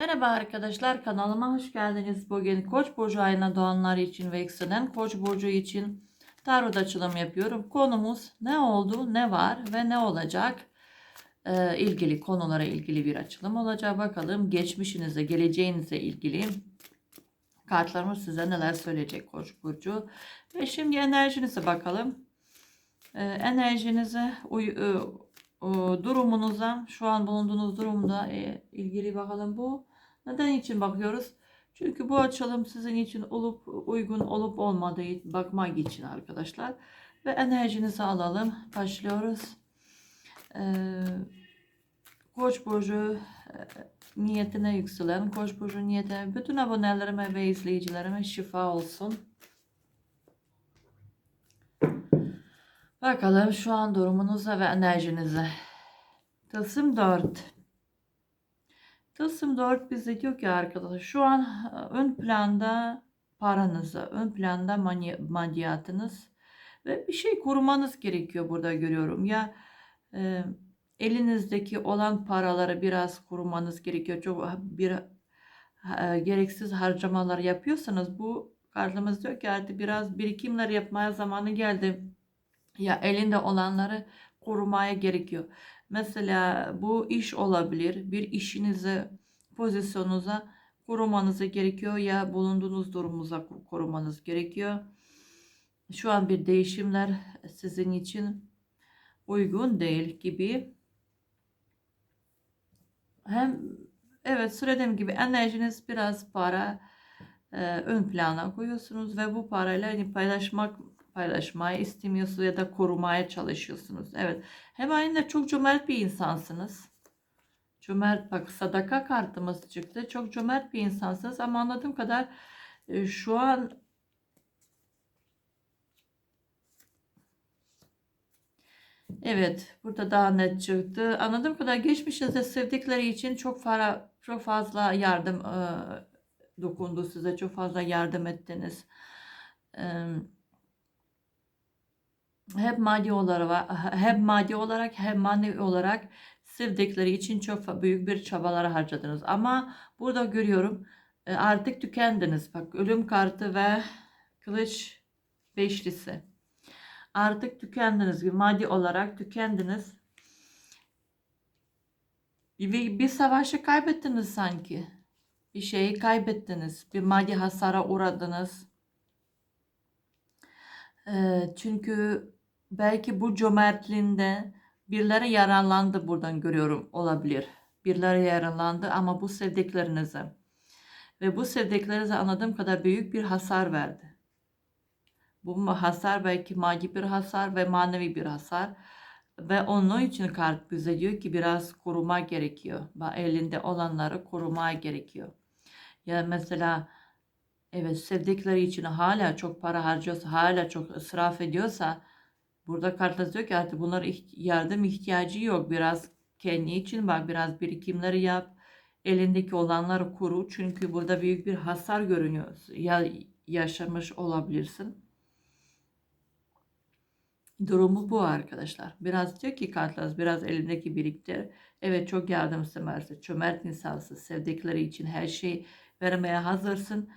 Merhaba arkadaşlar kanalıma hoş geldiniz. Bugün Koç burcu ayına doğanlar için ve yükselen Koç burcu için tarot açılım yapıyorum. Konumuz ne oldu, ne var ve ne olacak? Ee, ilgili konulara ilgili bir açılım olacak. Bakalım geçmişinize, geleceğinize ilgili kartlarımız size neler söyleyecek Koç burcu. Ve şimdi enerjinize bakalım. Ee, enerjinize uy- e, durumunuza şu an bulunduğunuz durumda e, ilgili bakalım bu neden için bakıyoruz? Çünkü bu açılım sizin için olup uygun olup olmadığı bakmak için arkadaşlar. Ve enerjinizi alalım. Başlıyoruz. Ee, Koç burcu e, niyetine yükselen, Koç burcu niyetine bütün abonelerime ve izleyicilerime şifa olsun. Bakalım şu an durumunuza ve enerjinize. Tılsım 4. Tılsım 4 bize diyor ki arkadaşlar şu an e, ön planda paranızı, ön planda maddiyatınız ve bir şey korumanız gerekiyor burada görüyorum. Ya e, elinizdeki olan paraları biraz korumanız gerekiyor. Çok bir e, gereksiz harcamalar yapıyorsanız bu kartımız diyor ki artık biraz birikimler yapmaya zamanı geldi ya elinde olanları korumaya gerekiyor. Mesela bu iş olabilir. Bir işinize, pozisyonunuza korumanız gerekiyor ya bulunduğunuz durumunuza korumanız gerekiyor. Şu an bir değişimler sizin için uygun değil gibi. Hem evet söylediğim gibi enerjiniz biraz para e, ön plana koyuyorsunuz ve bu parayla hani paylaşmak paylaşmayı istemiyorsunuz ya da korumaya çalışıyorsunuz. Evet. Hem aynı çok cömert bir insansınız. Cömert bak sadaka kartımız çıktı. Çok cömert bir insansınız ama anladığım kadar e, şu an Evet, burada daha net çıktı. Anladığım kadar geçmişinizde sevdikleri için çok para, çok fazla yardım e, dokundu size, çok fazla yardım ettiniz. E, hep maddi olarak hem maddi olarak hem manevi olarak sevdikleri için çok büyük bir çabalar harcadınız. Ama burada görüyorum e, artık tükendiniz. Bak ölüm kartı ve kılıç beşlisi. Artık tükendiniz. Maddi olarak tükendiniz. Bir, bir savaşı kaybettiniz sanki. Bir şeyi kaybettiniz. Bir maddi hasara uğradınız. E, çünkü belki bu cömertliğinde birileri yararlandı buradan görüyorum olabilir. Birileri yararlandı ama bu sevdiklerinize ve bu sevdiklerinize anladığım kadar büyük bir hasar verdi. Bu hasar belki maddi bir hasar ve manevi bir hasar. Ve onun için kart bize diyor ki biraz koruma gerekiyor. Elinde olanları korumaya gerekiyor. Ya mesela evet sevdikleri için hala çok para harcıyorsa, hala çok israf ediyorsa Burada kartlar diyor ki artık bunlar yardım ihtiyacı yok. Biraz kendi için bak biraz birikimleri yap. Elindeki olanları kuru. Çünkü burada büyük bir hasar görünüyor. Ya yaşamış olabilirsin. Durumu bu arkadaşlar. Biraz diyor ki kartlar biraz elindeki biriktir. Evet çok yardımseversin. Çömert insansın. Sevdikleri için her şeyi vermeye hazırsın.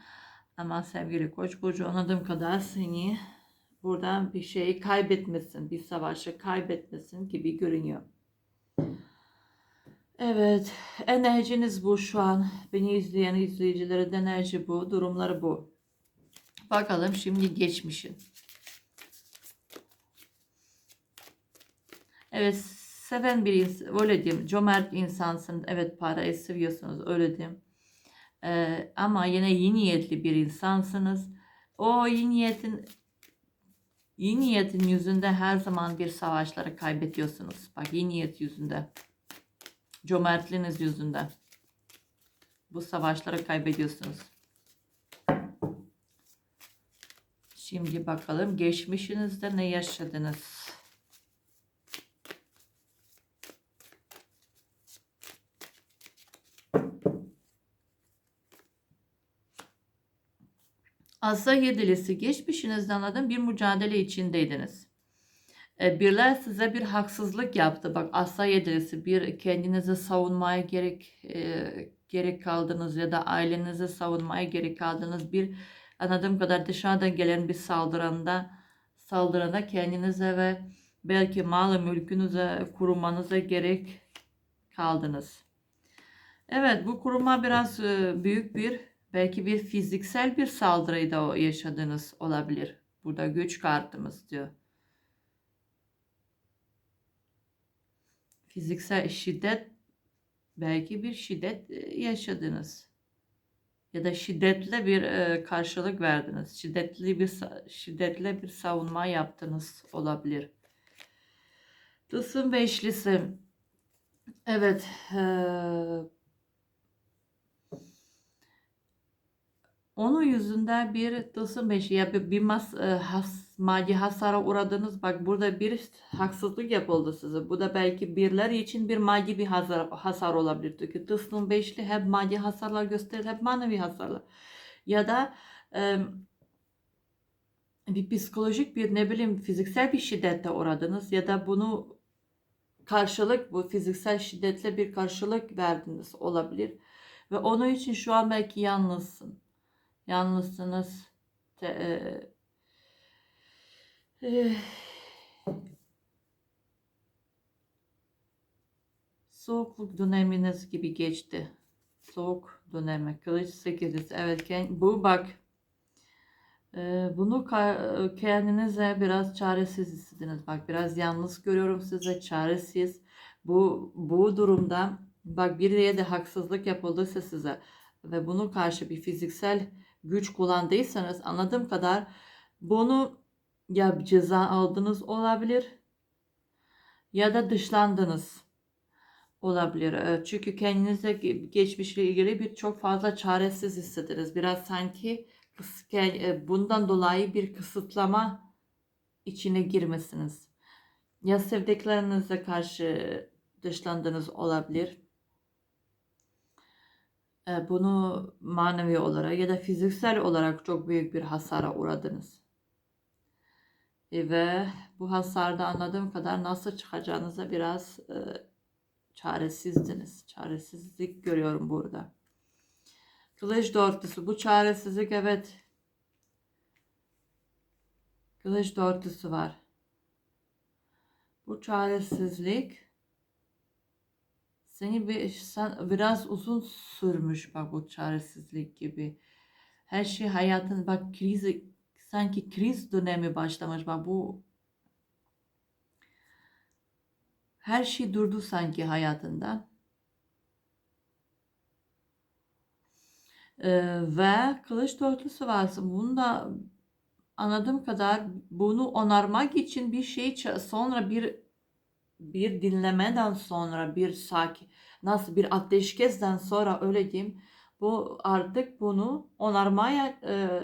Ama sevgili koç burcu anladığım kadar seni buradan bir şeyi kaybetmesin, bir savaşı kaybetmesin gibi görünüyor. Evet, enerjiniz bu şu an. Beni izleyen izleyicilere de enerji bu, durumları bu. Bakalım şimdi geçmişin. Evet, seven bir insan, öyle diyeyim, cömert insansın. Evet, parayı seviyorsunuz, öyle diyeyim. Ee, ama yine iyi niyetli bir insansınız. O iyi niyetin İyi niyetin yüzünde her zaman bir savaşları kaybediyorsunuz. Bak iyi niyet yüzünde. Cömertliğiniz yüzünde. Bu savaşları kaybediyorsunuz. Şimdi bakalım geçmişinizde ne yaşadınız? Asa yedilisi geçmişinizde anladım bir mücadele içindeydiniz. E, birler size bir haksızlık yaptı. Bak asa yedilisi bir kendinizi savunmaya gerek e, gerek kaldınız ya da ailenizi savunmaya gerek kaldınız. Bir anladığım kadar dışarıdan gelen bir saldıranda saldırana kendinize ve belki malı mülkünüze korumanıza gerek kaldınız. Evet bu kuruma biraz e, büyük bir belki bir fiziksel bir saldırıyı da o yaşadığınız olabilir. Burada güç kartımız diyor. Fiziksel şiddet belki bir şiddet e, yaşadınız. Ya da şiddetle bir e, karşılık verdiniz. Şiddetli bir şiddetle bir savunma yaptınız olabilir. Tılsım beşlisi. Evet. eee, onun yüzünden bir tılsım beşi ya bir, bir mas, e, has, maddi hasara uğradınız. Bak burada bir haksızlık yapıldı size. Bu da belki birler için bir maddi bir hasar, hasar olabilir. Çünkü tılsım beşli hep maddi hasarlar gösterir, hep manevi hasarlar. Ya da e, bir psikolojik bir ne bileyim fiziksel bir şiddete uğradınız ya da bunu karşılık bu fiziksel şiddetle bir karşılık verdiniz olabilir. Ve onun için şu an belki yalnızsın. Yalnızsınız. Te, e, e, soğukluk döneminiz gibi geçti. Soğuk dönemi. Kılıç 8. Evet bu bak e, bunu kendinize biraz çaresiz hissediniz. Bak biraz yalnız görüyorum size çaresiz. Bu bu durumda bak biriye de haksızlık yapıldıysa size ve bunu karşı bir fiziksel güç kullandıysanız anladığım kadar bunu ya ceza aldınız olabilir ya da dışlandınız olabilir. E, Çünkü kendinize ge- geçmişle ilgili bir çok fazla çaresiz hissediniz. Biraz sanki e, bundan dolayı bir kısıtlama içine girmesiniz. Ya sevdiklerinize karşı dışlandınız olabilir. E, Bunu manevi olarak ya da fiziksel olarak çok büyük bir hasara uğradınız. E, Ve bu hasarda anladığım kadar nasıl çıkacağınıza biraz e, çaresizdiniz. Çaresizlik görüyorum burada. Kılıç dörtlüsü. Bu çaresizlik evet. Kılıç dörtlüsü var. Bu çaresizlik seni bir sen biraz uzun sürmüş bak bu çaresizlik gibi. Her şey hayatın bak krizi sanki kriz dönemi başlamış bak bu her şey durdu sanki hayatında. Ee, ve kılıç dörtlüsü varsa bunu da anladığım kadar bunu onarmak için bir şey sonra bir bir dinlemeden sonra bir sakin nasıl bir ateşkesten sonra öyle diyeyim bu artık bunu onarmaya e,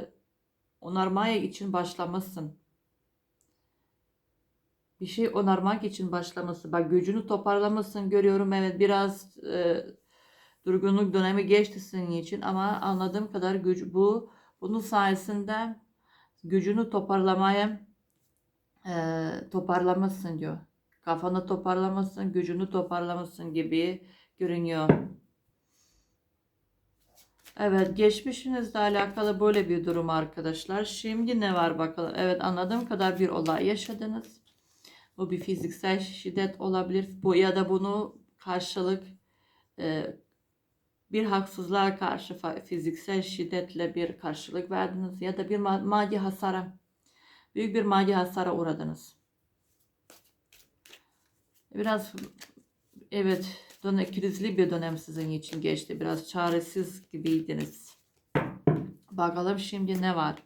onarmaya için başlamasın. Bir şey onarmak için başlaması. Bak gücünü toparlamasın görüyorum evet biraz e, durgunluk dönemi geçti senin için ama anladığım kadar güç bu bunun sayesinde gücünü toparlamaya e, toparlamasın diyor. Kafanı toparlamasın, gücünü toparlamasın gibi görünüyor. Evet, geçmişinizle alakalı böyle bir durum arkadaşlar. Şimdi ne var bakalım. Evet, anladığım kadar bir olay yaşadınız. Bu bir fiziksel şiddet olabilir. Bu ya da bunu karşılık e, bir haksızlığa karşı fiziksel şiddetle bir karşılık verdiniz ya da bir ma- maddi hasara, büyük bir maddi hasara uğradınız. Biraz evet dönem, krizli bir dönem sizin için geçti. Biraz çaresiz gibiydiniz. Bakalım şimdi ne var?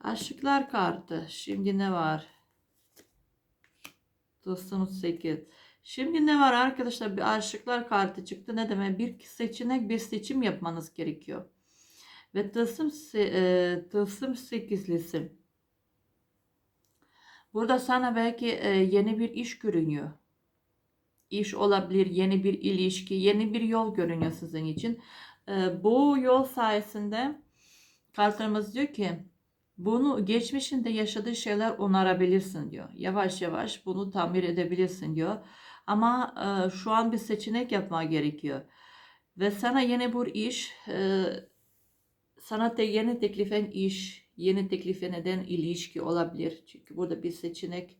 Aşıklar kartı. Şimdi ne var? Tılsım 8. Şimdi ne var arkadaşlar? Bir aşıklar kartı çıktı. Ne demek? Bir seçenek, bir seçim yapmanız gerekiyor. Ve tılsım, e, tılsım 8'lisi. Burada sana belki e, yeni bir iş görünüyor. İş olabilir, yeni bir ilişki, yeni bir yol görünüyor sizin için. E, bu yol sayesinde kartlarımız diyor ki Bunu geçmişinde yaşadığı şeyler onarabilirsin diyor. Yavaş yavaş bunu tamir edebilirsin diyor. Ama e, şu an bir seçenek yapma gerekiyor. Ve sana yeni bir iş, e, sana te yeni teklifen iş, yeni teklife neden ilişki olabilir. Çünkü burada bir seçenek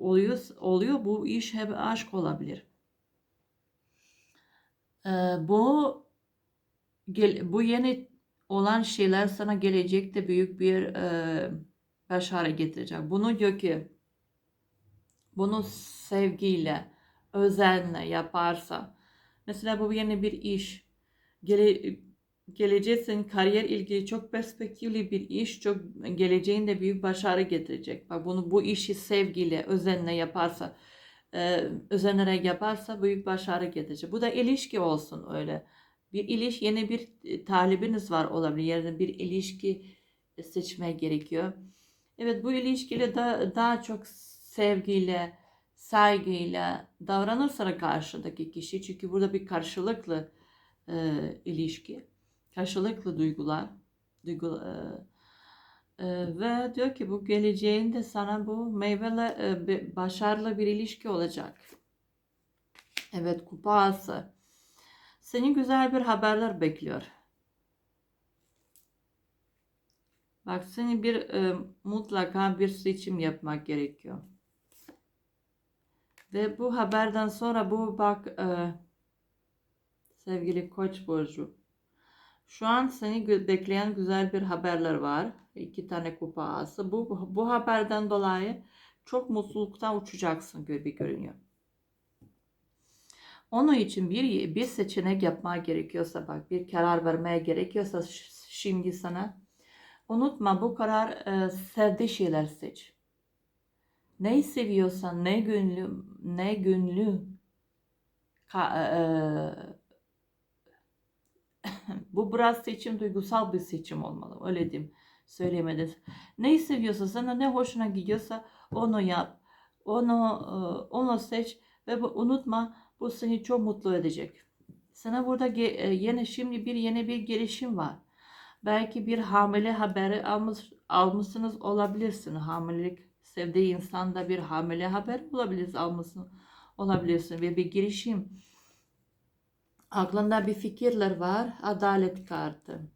oluyor. oluyor. Bu iş hep aşk olabilir. E, bu gel, bu yeni olan şeyler sana gelecekte büyük bir e, başarı getirecek. Bunu diyor ki bunu sevgiyle, özenle yaparsa mesela bu yeni bir iş gele, geleceğe senin kariyer ilgili çok perspektifli bir iş çok geleceğinde büyük başarı getirecek. Bak bunu bu işi sevgiyle, özenle yaparsa e, özenerek yaparsa büyük başarı getirecek. Bu da ilişki olsun öyle. Bir iliş yeni bir e, talibiniz var olabilir. Yani bir ilişki seçmeye gerekiyor. Evet bu ilişkiyle da, daha çok sevgiyle, saygıyla davranırsa karşıdaki kişi. Çünkü burada bir karşılıklı e, ilişki. Karşılıklı duygular. Duygu, e, e, ve diyor ki bu geleceğinde sana bu meyveli, e, başarılı bir ilişki olacak. Evet kupası. Seni güzel bir haberler bekliyor. Bak seni bir e, mutlaka bir seçim yapmak gerekiyor. Ve bu haberden sonra bu bak e, sevgili Koç burcu. Şu an seni bekleyen güzel bir haberler var. İki tane kupa ağası. Bu, bu haberden dolayı çok mutluluktan uçacaksın gibi görünüyor. Onun için bir bir seçenek yapmaya gerekiyorsa bak bir karar vermeye gerekiyorsa şimdi sana unutma bu karar e, sevdiği şeyler seç. Neyi seviyorsan ne günlü ne günlü ka, e, bu biraz seçim duygusal bir seçim olmalı. Öyle diyeyim. Söylemedim. Neyi seviyorsa sana ne hoşuna gidiyorsa onu yap. Onu e, onu seç ve unutma bu seni çok mutlu edecek. Sana burada e, yeni şimdi bir yeni bir gelişim var. Belki bir hamile haberi almış, almışsınız olabilirsin. Hamilelik sevdiği insanda bir hamile haber olabilir almışsın olabilirsin ve bir girişim. Aklında bir fikirler var. Adalet kartı.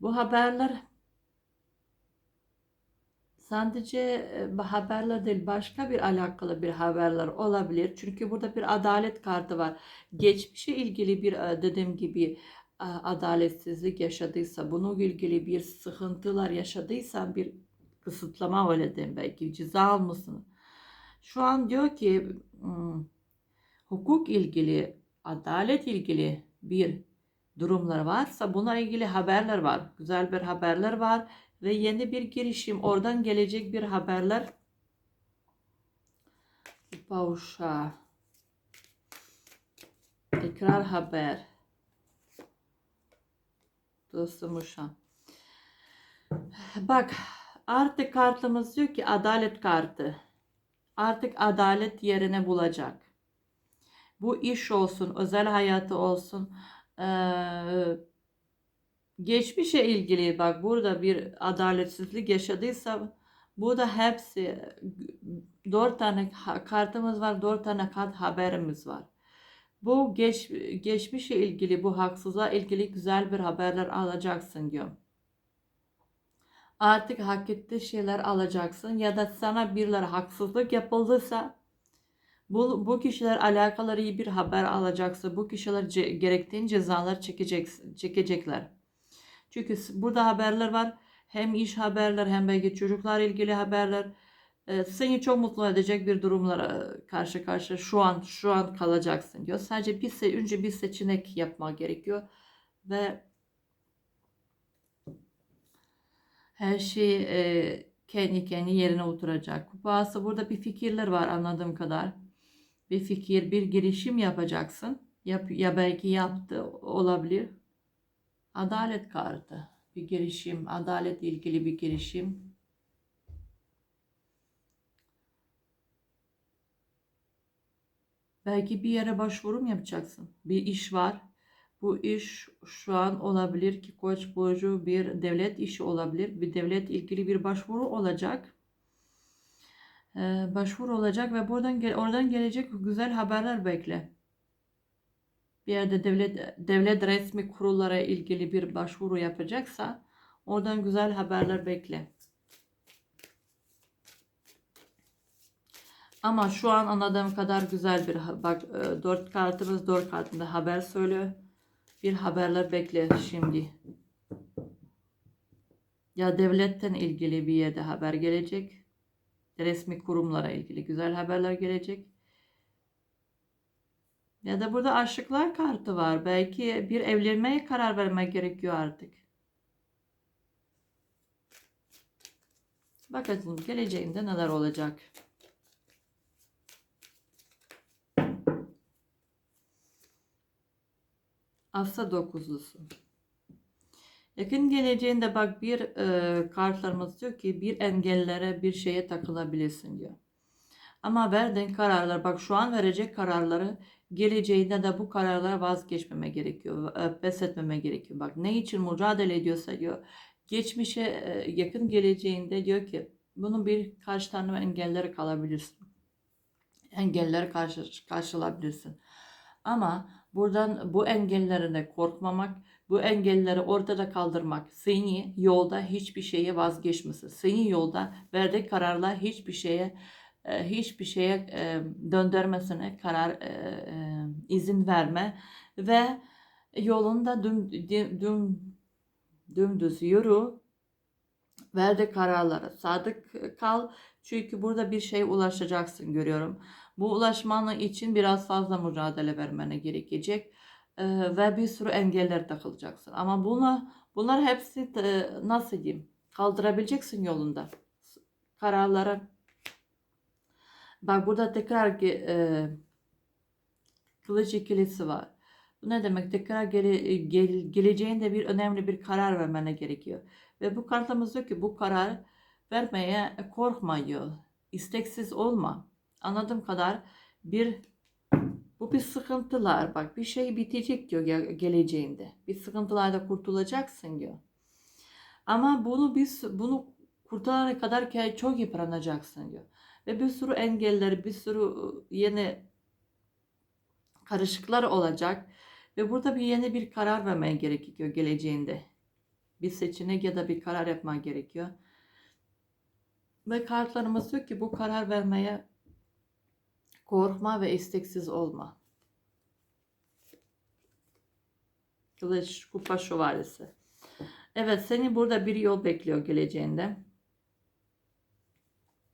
Bu haberler sadece e, haberler değil başka bir alakalı bir haberler olabilir. Çünkü burada bir adalet kartı var. Geçmişe ilgili bir e, dediğim gibi e, adaletsizlik yaşadıysa, bununla ilgili bir sıkıntılar yaşadıysan bir kısıtlama öyle diyeyim belki ceza almasın. Şu an diyor ki hukuk ilgili, adalet ilgili bir durumlar varsa buna ilgili haberler var. Güzel bir haberler var ve yeni bir girişim oradan gelecek bir haberler. Pavuşa tekrar haber. Dostum uşan bak artık kartımız diyor ki adalet kartı. Artık adalet yerine bulacak bu iş olsun özel hayatı olsun geçmişe ilgili bak burada bir adaletsizlik yaşadıysa bu da hepsi dört tane kartımız var, dört tane kart haberimiz var. Bu geç, geçmişe ilgili, bu haksızlığa ilgili güzel bir haberler alacaksın diyor. Artık hak ettiği şeyler alacaksın ya da sana birileri haksızlık yapıldıysa bu, bu kişiler alakalı iyi bir haber alacaksa bu kişiler ce, gerektiğin cezalar çekecek, çekecekler. Çünkü burada haberler var. Hem iş haberler hem belki çocuklar ilgili haberler. E, seni çok mutlu edecek bir durumlara karşı karşı şu an şu an kalacaksın diyor. Sadece bir önce bir seçenek yapmak gerekiyor ve her şey e, kendi kendi yerine oturacak. Kupası burada bir fikirler var anladığım kadar. Bir fikir, bir girişim yapacaksın. Yap, ya belki yaptı olabilir Adalet kartı. Bir girişim, adalet ilgili bir girişim. Belki bir yere başvurum yapacaksın. Bir iş var. Bu iş şu an olabilir ki Koç burcu bir devlet işi olabilir. Bir devlet ilgili bir başvuru olacak. Ee, başvuru olacak ve buradan oradan gelecek güzel haberler bekle. Bir yerde devlet devlet resmi kurullara ilgili bir başvuru yapacaksa oradan güzel haberler bekle. Ama şu an anladığım kadar güzel bir bak e, dört kartımız dört kartında haber söylüyor. Bir haberler bekle şimdi. Ya devletten ilgili bir yerde haber gelecek. Resmi kurumlara ilgili güzel haberler gelecek. Ya da burada aşıklar kartı var. Belki bir evlenmeye karar vermek gerekiyor artık. Bakalım geleceğinde neler olacak. Asa dokuzlusu. Yakın geleceğinde bak bir e, kartlarımız diyor ki bir engellere bir şeye takılabilirsin diyor. Ama verdiğin kararlar bak şu an verecek kararları geleceğinde de bu kararlara vazgeçmeme gerekiyor. e, Pes etmeme gerekiyor. Bak ne için mücadele ediyorsa diyor. Geçmişe e, yakın geleceğinde diyor ki bunun bir karşı tanrı engelleri kalabilirsin. Engelleri karşı, karşılayabilirsin. Ama buradan bu engellerine korkmamak, bu engelleri ortada kaldırmak, seni yolda hiçbir şeye vazgeçmesi, seni yolda verdiği kararlar hiçbir şeye e, hiçbir şeye e, döndürmesine karar e, izin verme ve yolunda düm, düm, dümdüz yürü. Verdiği kararlara sadık kal. Çünkü burada bir şeye ulaşacaksın görüyorum. Bu ulaşmanın için biraz fazla mücadele vermene gerekecek e, ve bir sürü engeller takılacaksın. Ama buna bunlar hepsi e, nasıl diyeyim kaldırabileceksin yolunda. Kararlara Bak burada tekrar e, kılıç ikilisi var. Bu ne demek? Tekrar gele, gel, geleceğinde bir önemli bir karar vermene gerekiyor. Ve bu kartımız diyor ki bu karar vermeye korkma diyor. İsteksiz olma. Anladığım kadar bir bu bir sıkıntılar. Bak bir şey bitecek diyor ge- geleceğinde. Bir sıkıntılarda kurtulacaksın diyor. Ama bunu biz bunu kurtarana kadar çok yıpranacaksın diyor. Ve bir sürü engeller, bir sürü ıı, yeni karışıklar olacak. Ve burada bir yeni bir karar vermeye gerekiyor geleceğinde. Bir seçenek ya da bir karar yapman gerekiyor. Ve kartlarımız diyor ki bu karar vermeye korkma ve isteksiz olma. Kılıç kupa şövalyesi. Evet seni burada bir yol bekliyor geleceğinde.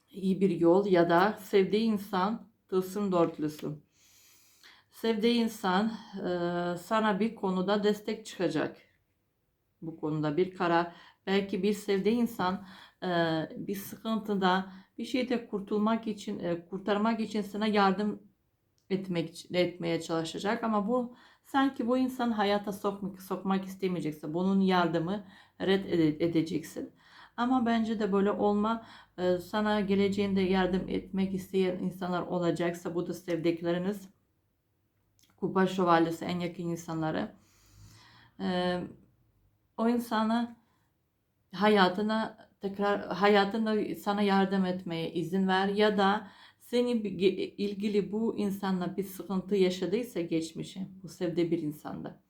İyi bir yol ya da sevdiği insan tılsım dörtlüsü. Sevdiği insan e, sana bir konuda destek çıkacak. Bu konuda bir karar. Belki bir sevdiği insan e, bir sıkıntıda bir şeyde kurtulmak için, e, kurtarmak için sana yardım etmek etmeye çalışacak. Ama bu sanki bu insan hayata sokmak, sokmak istemeyecekse bunun yardımı red ede- edeceksin. Ama bence de böyle olma. E, sana geleceğinde yardım etmek isteyen insanlar olacaksa bu da sevdikleriniz. Kupa şövalyesi en yakın insanları. E, o insana hayatına tekrar hayatında sana yardım etmeye izin ver ya da seni ilgili bu insanla bir sıkıntı yaşadıysa geçmişe bu sevdiği bir insanda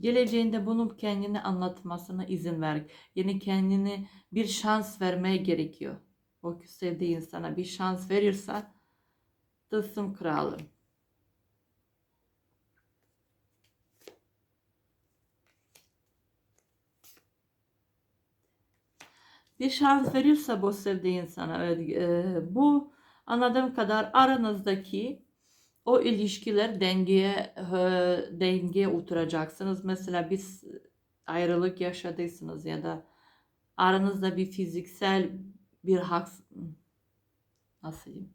geleceğinde bunu kendine anlatmasına izin ver. Yani kendini bir şans vermeye gerekiyor. O sevdiği insana bir şans verirse tılsım kralı. Bir şans verirse bu sevdiği insana evet, e, bu anladığım kadar aranızdaki o ilişkiler dengeye e, dengeye oturacaksınız. Mesela biz ayrılık yaşadıysanız ya da aranızda bir fiziksel bir hak nasıl diyeyim?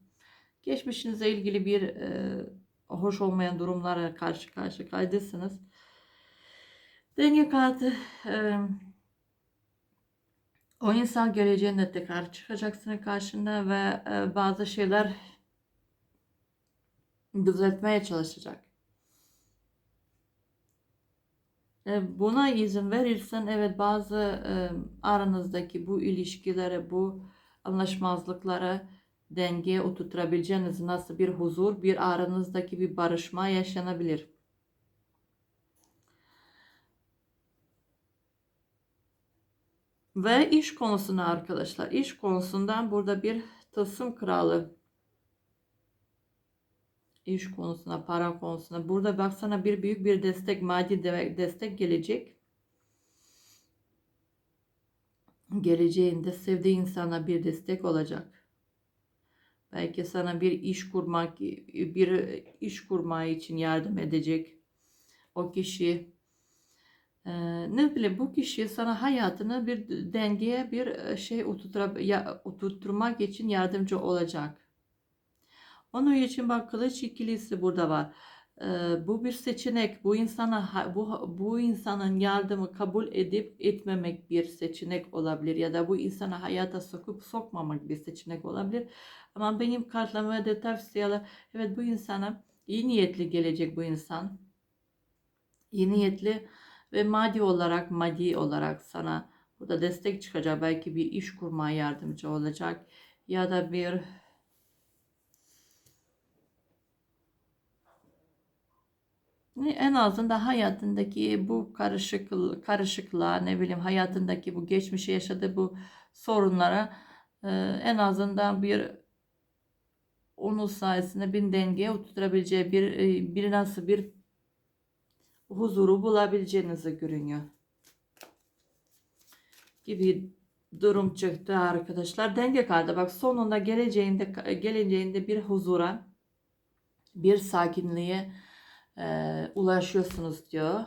Geçmişinize ilgili bir e, hoş olmayan durumlara karşı karşı kaydısınız. Denge kartı e, o insan geleceğinde tekrar çıkacak senin karşında ve e, bazı şeyler düzeltmeye çalışacak. E, Buna izin verirsen evet bazı e, aranızdaki bu ilişkilere, bu anlaşmazlıklara dengeye oturtabileceğiniz nasıl bir huzur, bir aranızdaki bir barışma yaşanabilir. Ve iş konusuna arkadaşlar, iş konusundan burada bir tılsım kralı iş konusuna, para konusuna. Burada baksana bir büyük bir destek, maddi de- destek gelecek. Geleceğinde sevdiği insana bir destek olacak. Belki sana bir iş kurmak, bir iş kurmayı için yardım edecek. O kişi ne bileyim bu kişi sana hayatını bir dengeye bir şey oturtura, ya, için yardımcı olacak. Onun için bak kılıç ikilisi burada var. Bu bir seçenek. Bu insana bu bu insanın yardımı kabul edip etmemek bir seçenek olabilir ya da bu insana hayata sokup sokmamak bir seçenek olabilir. Ama benim kartlamaya da tavsiyeler evet bu insana iyi niyetli gelecek bu insan. İyi niyetli ve maddi olarak maddi olarak sana burada destek çıkacak. Belki bir iş kurmaya yardımcı olacak ya da bir En azından hayatındaki bu karışık karışıklığa ne bileyim hayatındaki bu geçmişe yaşadığı bu sorunlara e, en azından bir onun sayesinde bir dengeye oturtabileceği bir e, bir nasıl bir huzuru bulabileceğinizi görünüyor. Gibi durum çıktı arkadaşlar. Denge kartı bak sonunda geleceğinde geleceğinde bir huzura bir sakinliğe e, ulaşıyorsunuz diyor.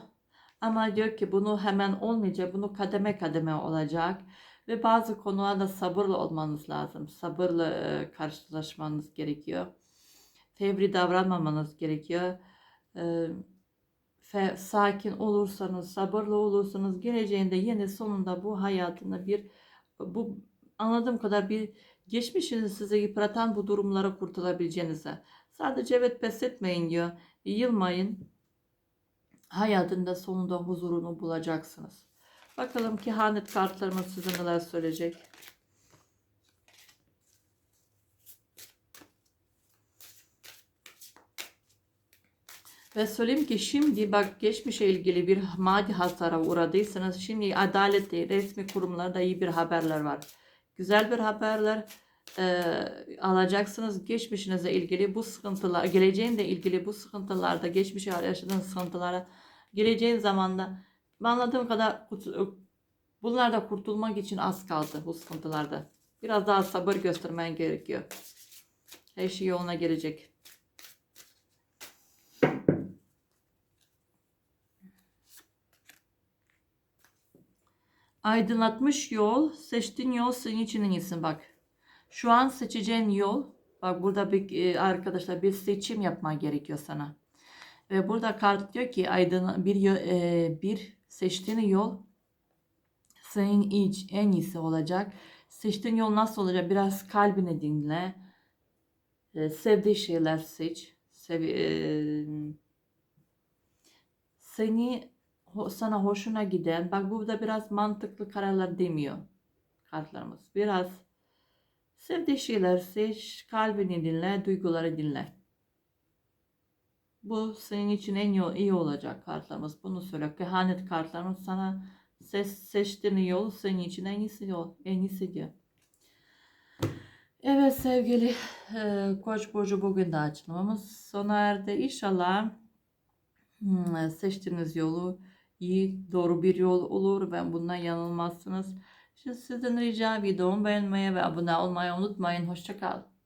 Ama diyor ki bunu hemen olmayacak, bunu kademe kademe olacak. Ve bazı konularda sabırlı olmanız lazım. Sabırlı e, karşılaşmanız gerekiyor. Fevri davranmamanız gerekiyor. E, sakin olursanız, sabırlı olursanız geleceğinde yine sonunda bu hayatında bir bu anladığım kadar bir geçmişinizi size yıpratan bu durumlara kurtulabileceğinize. Sadece evet pes etmeyin diyor. Yılmayın. Hayatında sonunda huzurunu bulacaksınız. Bakalım kehanet kartlarımız size neler söyleyecek. Ve söyleyeyim ki şimdi bak geçmişe ilgili bir maddi hasara uğradıysanız şimdi adalette resmi kurumlarda iyi bir haberler var. Güzel bir haberler e, alacaksınız. Geçmişinize ilgili bu sıkıntılar, geleceğinle ilgili bu sıkıntılarda, geçmişe yaşadığınız sıkıntılara geleceğin zamanda anladığım kadar bunlarda kurtulmak için az kaldı bu sıkıntılarda. Biraz daha sabır göstermen gerekiyor. Her şey yoluna gelecek. Aydınlatmış yol, seçtiğin yol senin için en iyisi bak. Şu an seçeceğin yol, bak burada bir e, arkadaşlar bir seçim yapman gerekiyor sana. Ve burada kart diyor ki aydın bir e, bir seçtiğin yol senin iç en iyisi olacak. Seçtiğin yol nasıl olacak? Biraz kalbini dinle. E, sevdiği şeyler seç. Sev, seni sana hoşuna giden, bak burada biraz mantıklı kararlar demiyor kartlarımız. Biraz sevdiği şeyler seç, kalbini dinle, duyguları dinle. Bu senin için en iyi, olacak kartlarımız. Bunu söyle. Kehanet kartlarımız sana ses, seçtiğin yol senin için en iyisi yol. En iyisi diyor. Evet sevgili e, Koç burcu bugün de açılmamız sona erdi. İnşallah hmm, seçtiğiniz yolu iyi, doğru bir yol olur ve bundan yanılmazsınız. Şimdi sizden rica videomu beğenmeyi ve abone olmayı unutmayın. Hoşçakal.